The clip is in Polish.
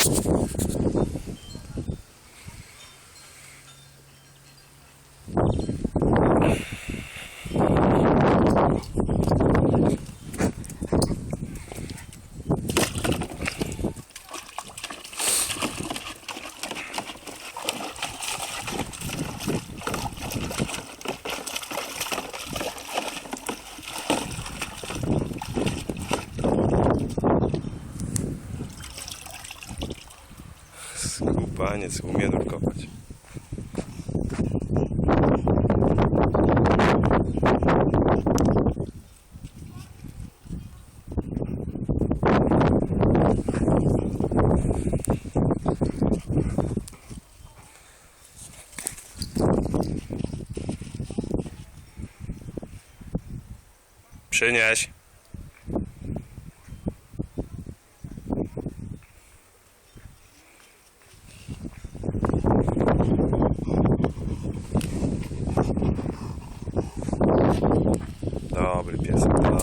Thank you. Skubaniec umie nurkować. Przynieś. Dobry piesek.